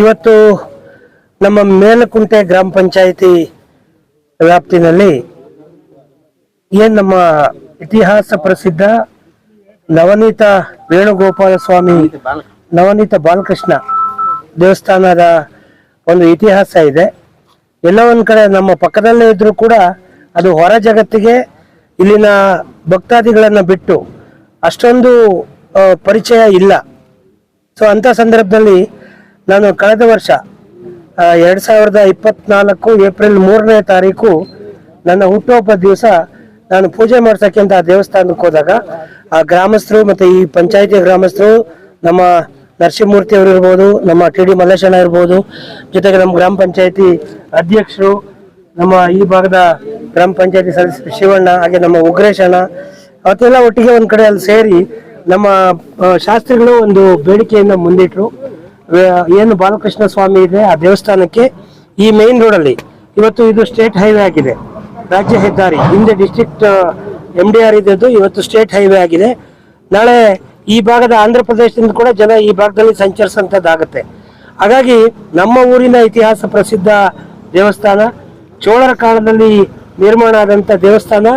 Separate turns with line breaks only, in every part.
ಇವತ್ತು ನಮ್ಮ ಮೇಲಕುಂಟೆ ಗ್ರಾಮ ಪಂಚಾಯಿತಿ ವ್ಯಾಪ್ತಿನಲ್ಲಿ ಏನ್ ನಮ್ಮ ಇತಿಹಾಸ ಪ್ರಸಿದ್ಧ ನವನೀತ ವೇಣುಗೋಪಾಲ ಸ್ವಾಮಿ, ನವನೀತ ಬಾಲಕೃಷ್ಣ ದೇವಸ್ಥಾನದ ಒಂದು ಇತಿಹಾಸ ಇದೆ. ಎಲ್ಲ ಒಂದ್ ಕಡೆ ನಮ್ಮ ಪಕ್ಕದಲ್ಲೇ ಇದ್ರೂ ಕೂಡ ಅದು ಹೊರ ಜಗತ್ತಿಗೆ ಇಲ್ಲಿನ ಭಕ್ತಾದಿಗಳನ್ನ ಬಿಟ್ಟು ಅಷ್ಟೊಂದು ಪರಿಚಯ ಇಲ್ಲ. ಸೊ ಅಂತ ಸಂದರ್ಭದಲ್ಲಿ ನಾನು ಕಳೆದ ವರ್ಷ ಎರಡ್ ಸಾವಿರದ ಇಪ್ಪತ್ನಾಲ್ಕು ಏಪ್ರಿಲ್ ಮೂರನೇ ತಾರೀಕು ನನ್ನ ಹುಟ್ಟುಹಬ್ಬ ದಿವಸ ನಾನು ಪೂಜೆ ಮಾಡ್ಸಕ್ಕೆ ಅಂತ ದೇವಸ್ಥಾನಕ್ಕೆ ಹೋದಾಗ, ಆ ಗ್ರಾಮಸ್ಥರು ಮತ್ತೆ ಈ ಪಂಚಾಯಿತಿ ಗ್ರಾಮಸ್ಥರು, ನಮ್ಮ ನರಸಿಂಹಮೂರ್ತಿ ಅವರು ಇರ್ಬೋದು, ನಮ್ಮ ಟಿ ಡಿ ಮಲ್ಲೇಶಣ್ಣ ಇರ್ಬೋದು, ಜೊತೆಗೆ ನಮ್ಮ ಗ್ರಾಮ ಪಂಚಾಯತಿ ಅಧ್ಯಕ್ಷರು, ನಮ್ಮ ಈ ಭಾಗದ ಗ್ರಾಮ ಪಂಚಾಯತಿ ಸದಸ್ಯ ಶಿವಣ್ಣ, ಹಾಗೆ ನಮ್ಮ ಉಗ್ರೇಶಣ್ಣ, ಅವತ್ತೆಲ್ಲ ಒಟ್ಟಿಗೆ ಒಂದು ಕಡೆ ಅಲ್ಲಿ ಸೇರಿ ನಮ್ಮ ಶಾಸ್ತ್ರಿಗಳು ಒಂದು ಬೇಡಿಕೆಯನ್ನು ಮುಂದಿಟ್ರು. ವೇ- ಏನು ಬಾಲಕೃಷ್ಣ ಸ್ವಾಮಿ ಇದೆ ಆ ದೇವಸ್ಥಾನಕ್ಕೆ ಈ ಮೇನ್ ರೋಡ್ ಅಲ್ಲಿ. ಇವತ್ತು ಇದು ಸ್ಟೇಟ್ ಹೈವೇ ಆಗಿದೆ. ರಾಜ್ಯ ಹೆದ್ದಾರಿ, ಹಿಂದೆ ಡಿಸ್ಟ್ರಿಕ್ಟ್ ಎಂ ಡಿ ಆರ್ ಇದ್ದದ್ದು ಇವತ್ತು ಸ್ಟೇಟ್ ಹೈವೇ ಆಗಿದೆ. ನಾಳೆ ಈ ಭಾಗದ ಆಂಧ್ರ ಪ್ರದೇಶದಿಂದ ಕೂಡ ಜನ ಈ ಭಾಗದಲ್ಲಿ ಸಂಚರಿಸುವಂತದ್ದಾಗತ್ತೆ. ಹಾಗಾಗಿ ನಮ್ಮ ಊರಿನ ಇತಿಹಾಸ ಪ್ರಸಿದ್ಧ ದೇವಸ್ಥಾನ, ಚೋಳರ ಕಾಲದಲ್ಲಿ ನಿರ್ಮಾಣ ಆದಂತ ದೇವಸ್ಥಾನ,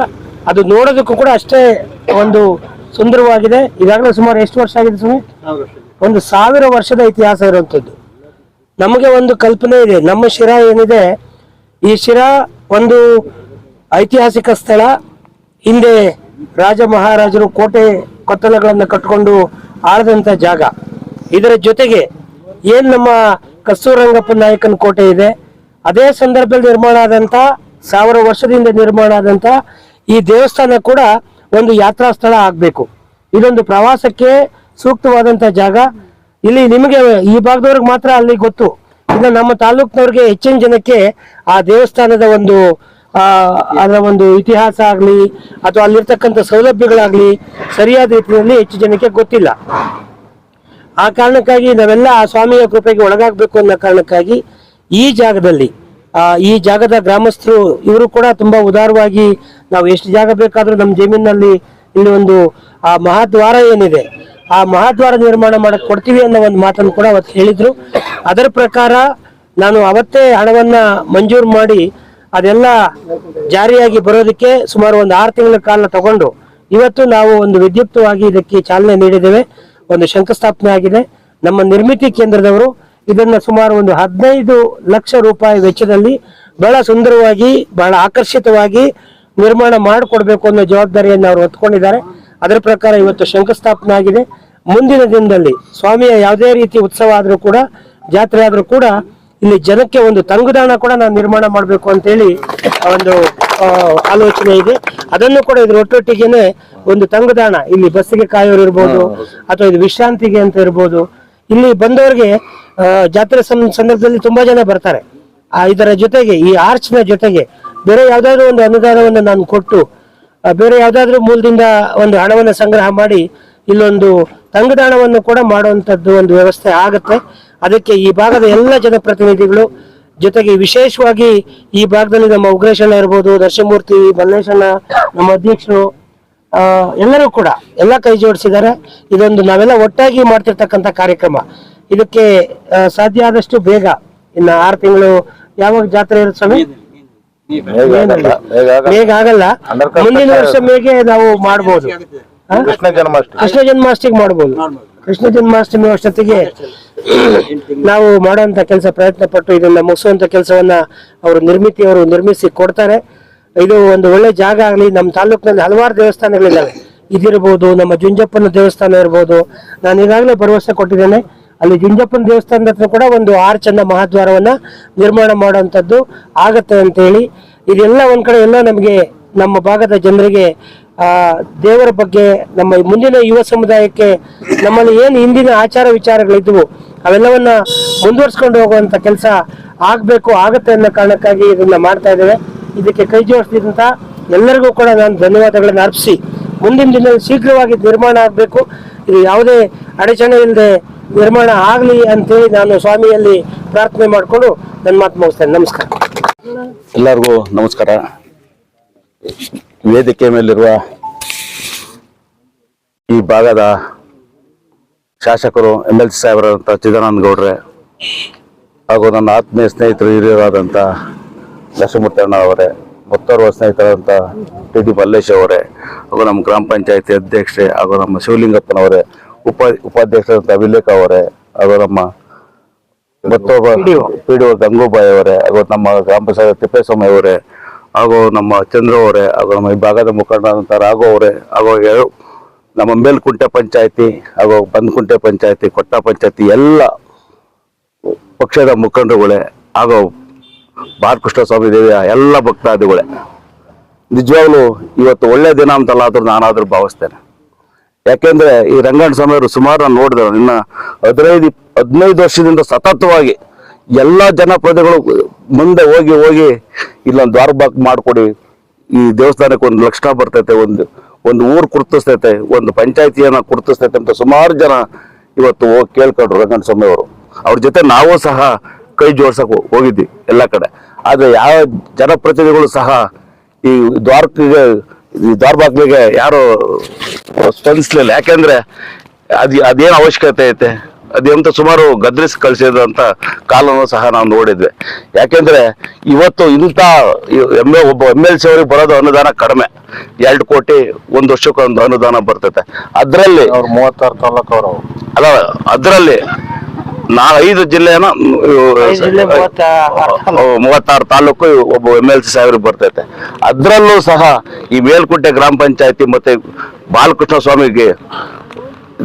ಅದು ನೋಡೋದಕ್ಕೂ ಕೂಡ ಅಷ್ಟೇ ಒಂದು ಸುಂದರವಾಗಿದೆ. ಈಗಾಗಲೇ ಸುಮಾರು ಎಷ್ಟು ವರ್ಷ ಆಗಿದೆ ಸ್ವಾಮಿ? ಒಂದು ಸಾವಿರ ವರ್ಷದ ಇತಿಹಾಸ ಇರುವಂತದ್ದು ನಮಗೆ ಒಂದು ಕಲ್ಪನೆ ಇದೆ, ನಮ್ಮ ಶಿರಾ ಏನಿದೆ, ಈ ಶಿರಾ ಒಂದು ಐತಿಹಾಸಿಕ ಸ್ಥಳ. ಹಿಂದೆ ರಾಜ ಮಹಾರಾಜರು ಕೋಟೆ ಕೊತ್ತಲಗಳನ್ನು ಕಟ್ಟಿಕೊಂಡು ಆಳದಂತ ಜಾಗ. ಇದರ ಜೊತೆಗೆ ಏನ್ ನಮ್ಮ ಕಸ್ತೂರಂಗಪ್ಪ ನಾಯಕನ ಕೋಟೆ ಇದೆ, ಅದೇ ಸಂದರ್ಭದಲ್ಲಿ ನಿರ್ಮಾಣ ಆದಂತ ಸಾವಿರ ವರ್ಷದಿಂದ ನಿರ್ಮಾಣ ಆದಂತ ಈ ದೇವಸ್ಥಾನ ಕೂಡ ಒಂದು ಯಾತ್ರಾ ಸ್ಥಳ ಆಗಬೇಕು. ಇದೊಂದು ಪ್ರವಾಸಕ್ಕೆ ಸೂಕ್ತವಾದಂತ ಜಾಗ. ಇಲ್ಲಿ ನಿಮಗೆ ಈ ಭಾಗದವ್ರಿಗೆ ಮಾತ್ರ ಅಲ್ಲಿ ಗೊತ್ತು. ಇನ್ನು ನಮ್ಮ ತಾಲೂಕಿನವ್ರಿಗೆ ಹೆಚ್ಚಿನ ಜನಕ್ಕೆ ಆ ದೇವಸ್ಥಾನದ ಒಂದು ಅದರ ಒಂದು ಇತಿಹಾಸ ಆಗ್ಲಿ, ಅಥವಾ ಅಲ್ಲಿರ್ತಕ್ಕಂಥ ಸೌಲಭ್ಯಗಳಾಗ್ಲಿ ಸರಿಯಾದ ರೀತಿಯಲ್ಲಿ ಹೆಚ್ಚು ಜನಕ್ಕೆ ಗೊತ್ತಿಲ್ಲ. ಆ ಕಾರಣಕ್ಕಾಗಿ ನಾವೆಲ್ಲ ಆ ಸ್ವಾಮಿಯ ಕೃಪೆಗೆ ಒಳಗಾಗಬೇಕು ಅನ್ನೋ ಕಾರಣಕ್ಕಾಗಿ ಈ ಜಾಗದಲ್ಲಿ, ಆ, ಈ ಜಾಗದ ಗ್ರಾಮಸ್ಥರು ಇವರು ಕೂಡ ತುಂಬಾ ಉದಾರವಾಗಿ ನಾವು ಎಷ್ಟು ಜಾಗ ಬೇಕಾದ್ರೂ ನಮ್ಮ ಜಮೀನಿನಲ್ಲಿ ಇಲ್ಲಿ ಒಂದು, ಆ ಮಹಾದ್ವಾರ ಏನಿದೆ ಆ ಮಹಾದ್ವಾರ ನಿರ್ಮಾಣ ಮಾಡಕ್ ಕೊಡ್ತೀವಿ ಅನ್ನೋ ಒಂದು ಮಾತನ್ನು ಕೂಡ ಅವತ್ತು ಹೇಳಿದ್ರು. ಅದರ ಪ್ರಕಾರ ನಾನು ಅವತ್ತೇ ಹಣವನ್ನ ಮಂಜೂರು ಮಾಡಿ ಅದೆಲ್ಲ ಜಾರಿಯಾಗಿ ಬರೋದಕ್ಕೆ ಸುಮಾರು ಒಂದು ಆರು ತಿಂಗಳ ಕಾಲ ತಗೊಂಡು ಇವತ್ತು ನಾವು ಒಂದು ವಿದ್ಯುಕ್ತವಾಗಿ ಇದಕ್ಕೆ ಚಾಲನೆ ನೀಡಿದ್ದೇವೆ. ಒಂದು ಶಂಕುಸ್ಥಾಪನೆ ಆಗಿದೆ. ನಮ್ಮ ನಿರ್ಮಿತಿ ಕೇಂದ್ರದವರು ಇದನ್ನ ಸುಮಾರು ಒಂದು ಹದಿನೈದು ಲಕ್ಷ ರೂಪಾಯಿ ವೆಚ್ಚದಲ್ಲಿ ಬಹಳ ಸುಂದರವಾಗಿ, ಬಹಳ ಆಕರ್ಷಿತವಾಗಿ ನಿರ್ಮಾಣ ಮಾಡಿಕೊಡ್ಬೇಕು ಅನ್ನೋ ಜವಾಬ್ದಾರಿಯನ್ನು ಅವರು ಹೊತ್ಕೊಂಡಿದ್ದಾರೆ. ಅದರ ಪ್ರಕಾರ ಇವತ್ತು ಶಂಕುಸ್ಥಾಪನೆ ಆಗಿದೆ. ಮುಂದಿನ ದಿನದಲ್ಲಿ ಸ್ವಾಮಿಯ ಯಾವುದೇ ರೀತಿ ಉತ್ಸವ ಆದರೂ ಕೂಡ ಜಾತ್ರೆ ಆದರೂ ಕೂಡ ಇಲ್ಲಿ ಜನಕ್ಕೆ ಒಂದು ತಂಗುದಾಣ ಕೂಡ ನಾನು ನಿರ್ಮಾಣ ಮಾಡಬೇಕು ಅಂತೇಳಿ ಒಂದು ಆಲೋಚನೆ ಇದೆ. ಅದನ್ನು ಕೂಡ ಇದ್ರ ಒಟ್ಟೊಟ್ಟಿಗೆನೆ ಒಂದು ತಂಗುದಾಣ ಇಲ್ಲಿ ಬಸ್ಸಿಗೆ ಕಾಯೋರು ಇರ್ಬೋದು ಅಥವಾ ಇದು ವಿಶ್ರಾಂತಿಗೆ ಅಂತ ಇರ್ಬೋದು. ಇಲ್ಲಿ ಬಂದವರಿಗೆ ಜಾತ್ರೆ ಸಂದರ್ಭದಲ್ಲಿ ತುಂಬಾ ಜನ ಬರ್ತಾರೆ. ಆ, ಇದರ ಜೊತೆಗೆ ಈ ಆರ್ಚ್ನ ಜೊತೆಗೆ ಬೇರೆ ಯಾವ್ದಾದ್ರು ಒಂದು ಅನುದಾನವನ್ನು ನಾನು ಕೊಟ್ಟು ಬೇರೆ ಯಾವ್ದಾದ್ರು ಮೂಲದಿಂದ ಒಂದು ಹಣವನ್ನು ಸಂಗ್ರಹ ಮಾಡಿ ಇಲ್ಲೊಂದು ತಂಗುದಾಣವನ್ನು ಕೂಡ ಮಾಡುವಂತದ್ದು ಒಂದು ವ್ಯವಸ್ಥೆ ಆಗುತ್ತೆ. ಅದಕ್ಕೆ ಈ ಭಾಗದ ಎಲ್ಲ ಜನಪ್ರತಿನಿಧಿಗಳು ಜೊತೆಗೆ ವಿಶೇಷವಾಗಿ ಈ ಭಾಗದಲ್ಲಿ ನಮ್ಮ ಉಗ್ರೇಶಣ್ಣ ಇರ್ಬೋದು ದರ್ಶಮೂರ್ತಿ ಮಲ್ಲೇಶಣ್ಣ ನಮ್ಮ ಅಧ್ಯಕ್ಷರು ಆ, ಎಲ್ಲರೂ ಕೂಡ ಎಲ್ಲ ಕೈ ಜೋಡಿಸಿದ್ದಾರೆ. ಇದೊಂದು ನಾವೆಲ್ಲ ಒಟ್ಟಾಗಿ ಮಾಡ್ತಿರ್ತಕ್ಕಂಥ ಕಾರ್ಯಕ್ರಮ. ಇದಕ್ಕೆ ಸಾಧ್ಯ ಆದಷ್ಟು ಬೇಗ ಇನ್ನು ಆರು ತಿಂಗಳು ಯಾವಾಗ ಜಾತ್ರೆ ಇರುತ್ತೆ ಸ್ವಾಮಿ? ಬೇಗ ಆಗಲ್ಲ. ಮುಂದಿನ ವರ್ಷ ಮೇಗೆ ನಾವು ಮಾಡ್ಬೋದು. ಹಾ?
ಕೃಷ್ಣ ಜನ್ಮಾಷ್ಟಮಿ.
ಕೃಷ್ಣ ಮಾಡ್ಬೋದು. ಕೃಷ್ಣ ಜನ್ಮಾಷ್ಟಮಿ ಅಷ್ಟೊತ್ತಿಗೆ ನಾವು ಮಾಡುವಂತ ಕೆಲಸ ಪ್ರಯತ್ನ ಪಟ್ಟು ಇದನ್ನ ಮುಗಿಸುವಂತ ಕೆಲಸವನ್ನ ಅವರು ನಿರ್ಮಿತಿ ಅವರು ನಿರ್ಮಿಸಿ ಕೊಡ್ತಾರೆ. ಇದು ಒಂದು ಒಳ್ಳೆ ಜಾಗ ಆಗಲಿ, ನಮ್ಮ ತಾಲೂಕಿನಲ್ಲಿ ಹಲವಾರು ದೇವಸ್ಥಾನಗಳಿದ್ದಾವೆ. ಇದಿರ್ಬೋದು, ನಮ್ಮ ಜುಂಜಪ್ಪನ ದೇವಸ್ಥಾನ ಇರ್ಬೋದು. ನಾನು ಈಗಾಗಲೇ ಭರವಸೆ ಕೊಟ್ಟಿದ್ದೇನೆ. ಅಲ್ಲಿ ಜುಂಜಪ್ಪನ ದೇವಸ್ಥಾನದ ಕೂಡ ಒಂದು ಆರ್ಚ್ ಅನ್ನ ಮಹಾದ್ವಾರವನ್ನ ನಿರ್ಮಾಣ ಮಾಡುವಂತದ್ದು ಆಗತ್ತೆ ಅಂತ ಹೇಳಿ ಇದೆಲ್ಲ ಒಂದ್ ಕಡೆ ಎಲ್ಲ ನಮಗೆ ನಮ್ಮ ಭಾಗದ ಜನರಿಗೆ ದೇವರ ಬಗ್ಗೆ ನಮ್ಮ ಮುಂದಿನ ಯುವ ಸಮುದಾಯಕ್ಕೆ ನಮ್ಮಲ್ಲಿ ಏನು ಹಿಂದಿನ ಆಚಾರ ವಿಚಾರಗಳಿದ್ವು, ಅವೆಲ್ಲವನ್ನ ಮುಂದುವರ್ಸ್ಕೊಂಡು ಹೋಗುವಂತ ಕೆಲಸ ಆಗ್ಬೇಕು, ಆಗತ್ತೆ ಅನ್ನೋ ಕಾರಣಕ್ಕಾಗಿ ಇದನ್ನ ಮಾಡ್ತಾ ಇದ್ದೇವೆ. ಇದಕ್ಕೆ ಕೈ ಜೋಡಿಸಿದಂತ ಎಲ್ಲರಿಗೂ ಕೂಡ ನಾನು ಧನ್ಯವಾದಗಳನ್ನ ಅರ್ಪಿಸಿ, ಮುಂದಿನ ದಿನ ಶೀಘ್ರವಾಗಿ ನಿರ್ಮಾಣ ಆಗಬೇಕು, ಇದು ಯಾವುದೇ ಅಡಚಣೆ ಇಲ್ಲದೆ ನಿರ್ಮಾಣ ಆಗಲಿ ಅಂತೇಳಿ ನಾನು ಸ್ವಾಮಿಯಲ್ಲಿ ಪ್ರಾರ್ಥನೆ ಮಾಡಿಕೊಂಡು ನನ್ನ ಮಾತು ಮುಗಿಸ್ತೇನೆ. ನಮಸ್ಕಾರ.
ಎಲ್ಲರಿಗೂ ನಮಸ್ಕಾರ. ವೇದಿಕೆ ಮೇಲಿರುವ ಈ ಭಾಗದ ಶಾಸಕರು ಎಂ ಎಲ್ ಸಿ ಸಾಹೇಬರಾದಂಥ ಚಿದಾನಂದ ಗೌಡ್ರೆ ಹಾಗೂ ನನ್ನ ಆತ್ಮೀಯ ಸ್ನೇಹಿತರು ಹಿರಿಯರಾದಂಥ ಲಕ್ಷ್ಮೀಮೂರ್ತಣ್ಣ ಅವರೇ ಮತ್ತೋರ್ವ ಸ್ನೇಹಿತರಾದಂಥ ಟಿ ಡಿ ಮಲ್ಲೇಶ್ ಅವರೇ ಹಾಗೂ ನಮ್ಮ ಗ್ರಾಮ ಪಂಚಾಯತಿ ಅಧ್ಯಕ್ಷೆ ಹಾಗೂ ನಮ್ಮ ಶಿವಲಿಂಗಪ್ಪನವರೇ ಉಪ ಉಪಾಧ್ಯಕ್ಷರಾದಂಥ ಅಭಿಲೇಖ ಅವರೇ ಹಾಗೂ ನಮ್ಮ ಮತ್ತೊಬ್ಬ ಪಿ ಡಿ ಒ ಗಂಗೂಬಾಯಿ ಅವರೇ ಹಾಗೂ ನಮ್ಮ ಗ್ರಾಮ ಪಂಚಾಯತ್ ತಿಪ್ಪೇಸ್ವಾಮಿ ಅವರೇ ಹಾಗೂ ನಮ್ಮ ಚಂದ್ರ ಅವರೇ ಹಾಗೂ ನಮ್ಮ ಈ ಭಾಗದ ಮುಖಂಡರಾದಂಥ ರಾಘು ಅವರೇ ಹಾಗೂ ನಮ್ಮ ಮೇಲ್ಕುಂಟೆ ಪಂಚಾಯತಿ ಹಾಗೂ ಬಂದ್ಕುಂಟೆ ಪಂಚಾಯತಿ ಕೊಟ್ಟ ಪಂಚಾಯತಿ ಎಲ್ಲ ಪಕ್ಷದ ಮುಖಂಡರುಗಳೇ ಹಾಗೂ ಬಾಲಕೃಷ್ಣ ಸ್ವಾಮಿ ದೇವಿಯ ಎಲ್ಲ ಭಕ್ತಾದಿಗಳೇ. ನಿಜವಾಗ್ಲೂ ಇವತ್ತು ಒಳ್ಳೆ ದಿನ ಅಂತಲ್ಲ ಆದರೂ ನಾನಾದರೂ ಭಾವಿಸ್ತೇನೆ. ಯಾಕೆಂದರೆ ಈ ರಂಗಣ್ಣ ಸ್ವಾಮಿಯವರು ಸುಮಾರು ನಾನು ನೋಡಿದೆ ಇನ್ನು ಹದಿನೈದು ಹದಿನೈದು ವರ್ಷದಿಂದ ಸತತವಾಗಿ ಎಲ್ಲ ಜನಪ್ರತಿಗಳು ಮುಂದೆ ಹೋಗಿ ಹೋಗಿ ಇಲ್ಲೊಂದು ದ್ವಾರ ಬಾಕ್ ಮಾಡಿಕೊಡಿ, ಈ ದೇವಸ್ಥಾನಕ್ಕೆ ಒಂದು ಲಕ್ಷಣ ಬರ್ತೈತೆ, ಒಂದು ಒಂದು ಊರು ಗುರ್ತಿಸ್ತೈತೆ, ಒಂದು ಪಂಚಾಯತಿಯನ್ನ ಗುರ್ತಿಸ್ತೈತೆ ಅಂತ ಸುಮಾರು ಜನ ಇವತ್ತು ಹೋಗಿ ಕೇಳ್ಕೊಂಡ್ರು ರಂಗನ ಸ್ವಾಮಿ ಅವರು. ಅವ್ರ ಜೊತೆ ನಾವು ಸಹ ಕೈ ಜೋಡ್ಸಕ್ ಹೋಗಿದ್ವಿ ಎಲ್ಲ ಕಡೆ. ಆದ್ರೆ ಯಾವ ಜನಪ್ರತಿನಿಧಿಗಳು ಸಹ ಈ ದ್ವಾರಕಿಗೆ ಈ ದ್ವಾರ ಬಾಗ್ಲಿಗೆ ಯಾರು ಸ್ಪಂದಿಸ್ಲಿಲ್ಲ. ಯಾಕೆಂದ್ರೆ ಅದ್ ಅದೇನು ಅವಶ್ಯಕತೆ ಐತೆ? ಅದೇಂತ ಸುಮಾರು ಗದ್ರಿಸಿ ಕಳಿಸಿದಂಥ ಕಾಲವನ್ನು ಕಾಲನ್ನು ಸಹ ನಾವು ನೋಡಿದ್ವಿ. ಯಾಕೆಂದ್ರೆ ಇವತ್ತು ಇಂಥ ಎಂ ಎ ಒಬ್ಬ ಎಂ ಎಲ್ ಸಿ ಅವ್ರಿಗೆ ಬರೋದು ಅನುದಾನ ಕಡಿಮೆ. ಎರಡು ಕೋಟಿ ಒಂದು ವರ್ಷಕ್ಕೆ ಒಂದು ಅನುದಾನ ಬರ್ತೈತೆ. ಅದರಲ್ಲಿ
ಅವ್ರು ಮೂವತ್ತಾರು ತಾಲೂಕು ಅವರು
ಅಲ್ಲ ಅದರಲ್ಲಿ ನಾ ಐದು ಜಿಲ್ಲೆನ ಮೂವತ್ತಾರು ತಾಲೂಕು ಒಬ್ಬ ಎಂ ಎಲ್ ಸಿ ಸಾವಿರ ಬರ್ತೈತೆ. ಅದರಲ್ಲೂ ಸಹ ಈ ಮೇಲ್ಕುಂಟೆ ಗ್ರಾಮ ಪಂಚಾಯತಿ ಮತ್ತೆ ಬಾಲಕೃಷ್ಣ ಸ್ವಾಮಿಗೆ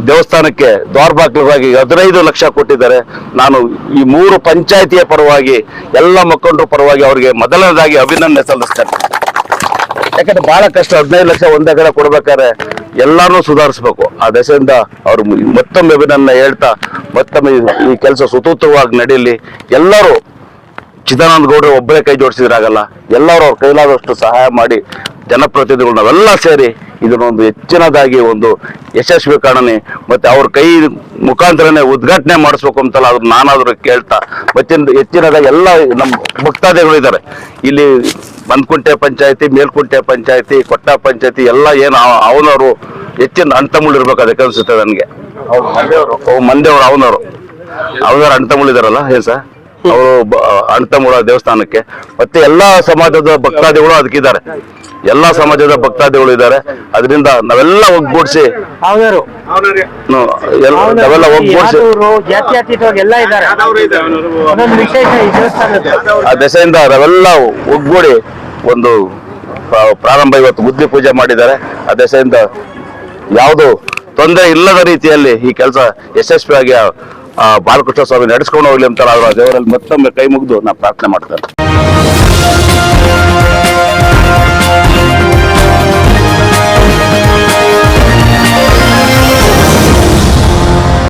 ದೇವಸ್ಥಾನಕ್ಕೆ ದ್ವಾರಬಾಗ್ಲವಾಗಿ ಹದಿನೈದು ಲಕ್ಷ ಕೊಟ್ಟಿದ್ದಾರೆ. ನಾನು ಈ ಮೂರು ಪಂಚಾಯತಿಯ ಪರವಾಗಿ, ಎಲ್ಲ ಮುಖಂಡರ ಪರವಾಗಿ ಅವರಿಗೆ ಮೊದಲನೇದಾಗಿ ಅಭಿನಂದನೆ ಸಲ್ಲಿಸ್ತೇನೆ. ಯಾಕಂದ್ರೆ ಬಹಳ ಕಷ್ಟ, ಹದಿನೈದು ಲಕ್ಷ ಒಂದೇ ಕಡೆ ಕೊಡ್ಬೇಕಾದ್ರೆ ಎಲ್ಲಾನು ಸುಧಾರಿಸ್ಬೇಕು. ಆ ದೆಸೆಯಿಂದ ಅವ್ರು ಮತ್ತೊಮ್ಮೆ ಅಭಿನಂದನೆ ಹೇಳ್ತಾ, ಮತ್ತೊಮ್ಮೆ ಈ- ಕೆಲಸ ಸುತೂತ್ರವಾಗಿ ನಡೀಲಿ. ಎಲ್ಲರೂ ಚಿದಾನಂದ ಗೌಡರು ಒಬ್ಬರೇ ಕೈ ಜೋಡಿಸಿದ್ರಾಗಲ್ಲ, ಎಲ್ಲರೂ ಅವ್ರ ಕೈಲಾದಷ್ಟು ಸಹಾಯ ಮಾಡಿ, ಜನಪ್ರತಿನಿಧಿಗಳು ನಾವೆಲ್ಲ ಸೇರಿ ಇದನ್ನೊಂದು ಹೆಚ್ಚಿನದಾಗಿ ಒಂದು ಯಶಸ್ವಿ ಕಾಣನೆ ಮತ್ತೆ ಅವ್ರ ಕೈ ಮುಖಾಂತರನೇ ಉದ್ಘಾಟನೆ ಮಾಡಿಸ್ಬೇಕು ಅಂತಲ್ಲ ಅದ್ರ ನಾನಾದ್ರೂ ಕೇಳ್ತಾ. ಮತ್ತೆ ಹೆಚ್ಚಿನದಾಗಿ ಎಲ್ಲ ನಮ್ಮ ಭಕ್ತಾದಿಗಳು ಇದ್ದಾರೆ ಇಲ್ಲಿ ಬಂದ್ಕುಂಟೆ ಪಂಚಾಯತಿ ಮೇಲ್ಕುಂಟೆ ಪಂಚಾಯತಿ ಕೊಟ್ಟ ಪಂಚಾಯತಿ ಎಲ್ಲ ಏನು ಅವನವರು ಹೆಚ್ಚಿನ ಅಣ್ತಮುಳು ಇರ್ಬೇಕು ಅದಕ್ಕೆ ಅನಿಸುತ್ತೆ ನನಗೆ. ಮಂದೇವ್ರು ಅವನವರು. ಅವನವ್ರು ಅಣ್ತಮುಳು ಇದಾರಲ್ಲ ಏನ್ ಸರ್? ಅವರು ಅಣ್ತಮುಳ ದೇವಸ್ಥಾನಕ್ಕೆ. ಮತ್ತೆ ಎಲ್ಲಾ ಸಮಾಜದ ಭಕ್ತಾದಿಗಳು ಅದಕ್ಕಿದ್ದಾರೆ ಎಲ್ಲಾ ಸಮಾಜದ ಭಕ್ತಾದಿಗಳು ಇದ್ದಾರೆ. ಅದರಿಂದ ನಾವೆಲ್ಲ ಒಗ್ಗೂಡಿಸಿ
ಅವನರು
ನಾವೆಲ್ಲ ಒಗ್ಗೂಡಿಸಿ
ಯಾದವರು ಜಾತ್ಯತೀತವಾಗಿ ಎಲ್ಲ ಇದ್ದಾರೆ. ಅದೊಂದು ವಿಶೇಷ ಈ ದೇವಸ್ಥಾನದ್ದು.
ಆ ದೆಸೆಯಿಂದ ನಾವೆಲ್ಲ ಒಗ್ಗೂಡಿ ಒಂದು ಪ್ರಾರಂಭ ಇವತ್ತು ಬುದ್ಧಿ ಪೂಜೆ ಮಾಡಿದ್ದಾರೆ. ಆ ದೆಸೆಯಿಂದ ಯಾವುದು ತೊಂದರೆ ಇಲ್ಲದ ರೀತಿಯಲ್ಲಿ ಈ ಕೆಲಸ ಯಶಸ್ವಿಯಾಗಿ ಬಾಲಕೃಷ್ಣ ಸ್ವಾಮಿ ನಡೆಸ್ಕೊಂಡು ಹೋಗ್ಲಿ ಅಂತ ದೇವರಲ್ಲಿ ಮತ್ತೊಮ್ಮೆ ಕೈ ಮುಗಿದು ನಾ ಪ್ರಾರ್ಥನೆ ಮಾಡ್ತೇನೆ.